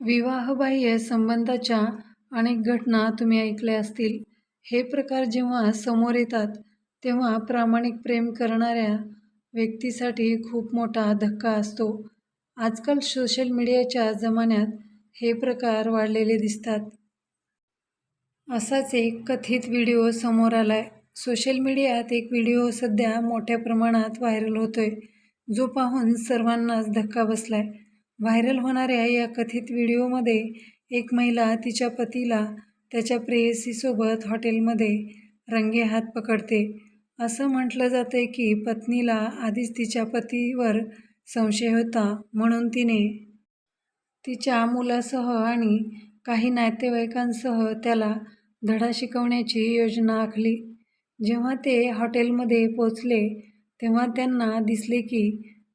विवाहबाह्य संबंधाच्या अनेक घटना तुम्ही ऐकल्या असतील. हे प्रकार जेव्हा समोर येतात तेव्हा प्रामाणिक प्रेम करणाऱ्या व्यक्तीसाठी खूप मोठा धक्का असतो. आजकाल सोशल मीडियाच्या जमान्यात हे प्रकार वाढलेले दिसतात. असाच एक कथित व्हिडिओ समोर आलाय. सोशल मीडियात एक व्हिडिओ सध्या मोठ्या प्रमाणात व्हायरल होतोय, जो पाहून सर्वांनाच धक्का बसलाय. व्हायरल होणाऱ्या या कथित व्हिडिओमध्ये एक महिला तिच्या पतीला त्याच्या प्रेयसीसोबत हॉटेलमध्ये रंगे हात पकडते. असं म्हटलं जातंय की पत्नीला आधीच तिच्या पतीवर संशय होता म्हणून तिने तिच्या मुलासह आणि काही नातेवाईकांसह त्याला धडा शिकवण्याची योजना आखली. जेव्हा ते हॉटेलमध्ये पोचले तेव्हा त्यांना दिसले की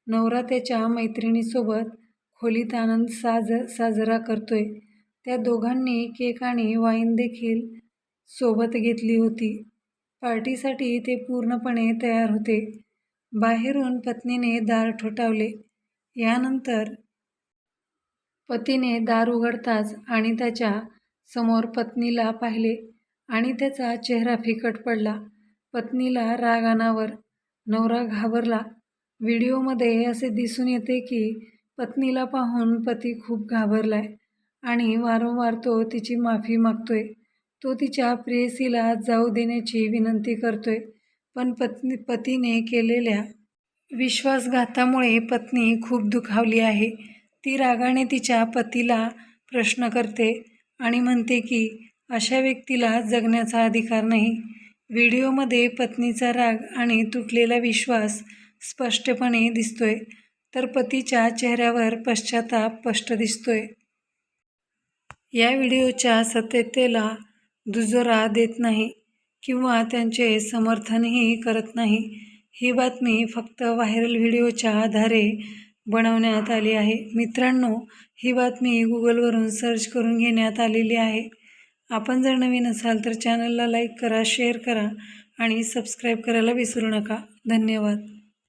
नवरा त्याच्या मैत्रिणीसोबत खोलीत आनंद साज साजरा करतोय. त्या दोघांनी केक आणि वाईन देखील सोबत घेतली होती. पार्टीसाठी ते पूर्णपणे तयार होते. बाहेरून पत्नीने दार ठोठावले. यानंतर पतीने दार उघडताच आणि त्याच्यासमोर पत्नीला पाहिले आणि त्याचा चेहरा फिकट पडला. पत्नीला राग अनावर. नवरा घाबरला. व्हिडिओमध्ये असे दिसून येते की पत्नीला पाहून पती खूप घाबरलाय आणि वारंवार तो तिची माफी मागतोय. तो तिच्या प्रेयसीला जाऊ देण्याची विनंती करतोय. पण पत्नी पतीने केलेल्या विश्वासघातामुळे पत्नी खूप दुखावली आहे. ती रागाने तिच्या पतीला प्रश्न करते आणि म्हणते की अशा व्यक्तीला जगण्याचा अधिकार नाही. व्हिडिओमध्ये पत्नीचा राग आणि तुटलेला विश्वास स्पष्टपणे दिसतोय तर पतीच्या चेहऱ्यावर पश्चाताप स्पष्ट दिसतोय. या व्हिडिओच्या सत्यतेला दुजोरा देत नाही किंवा त्यांचे समर्थनही करत नाही. ही बातमी फक्त व्हायरल व्हिडिओच्या आधारे बनवण्यात आली आहे. मित्रांनो, ही बातमी गुगलवरून सर्च करून घेण्यात आलेली आहे. आपण जर नवीन असाल तर चॅनलला लाईक करा, शेअर करा आणि सबस्क्राईब करायला विसरू नका. धन्यवाद.